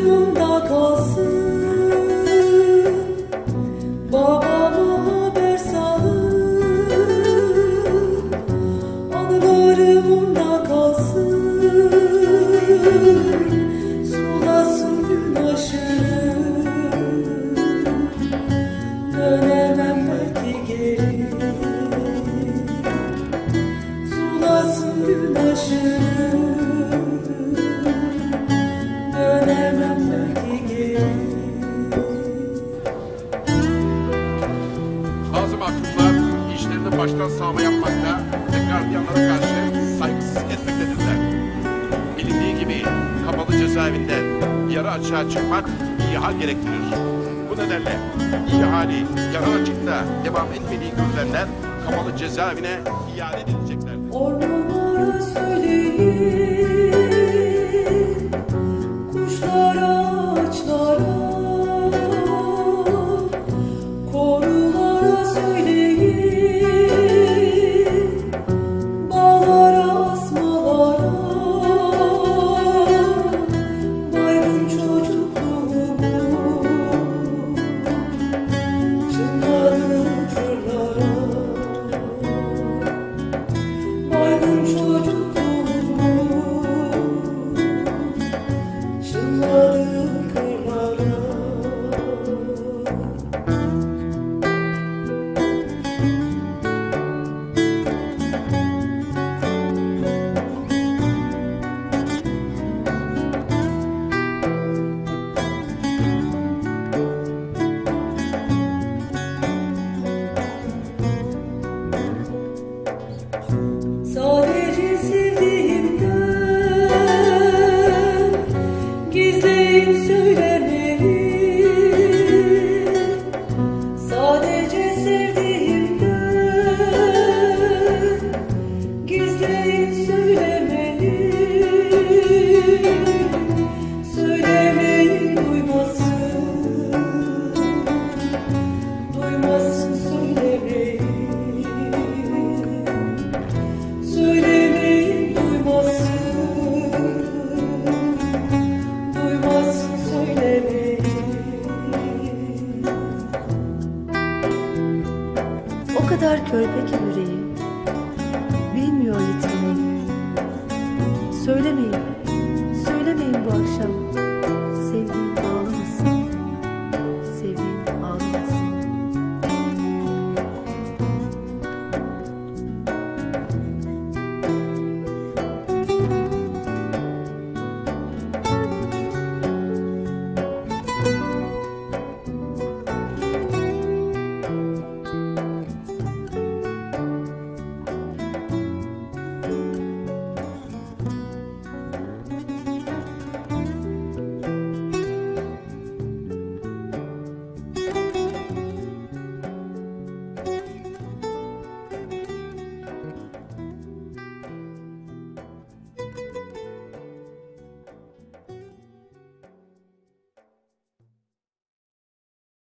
梦到托斯。Bazı mahkumlar işlerini baştan sağma yapmakta ve gardiyanlara karşı saygısızlık etmektedirler. Bilindiği gibi kapalı cezaevinde yarı açığa çıkmak iyi hal gerektirir. Bu nedenle iyi hali yarı açıkta devam etmediği görülenler kapalı cezaevine iade edileceklerdir. Ormanlara kadar körpe ki yüreği Bilmiyor yitirmeyi Söylemeyin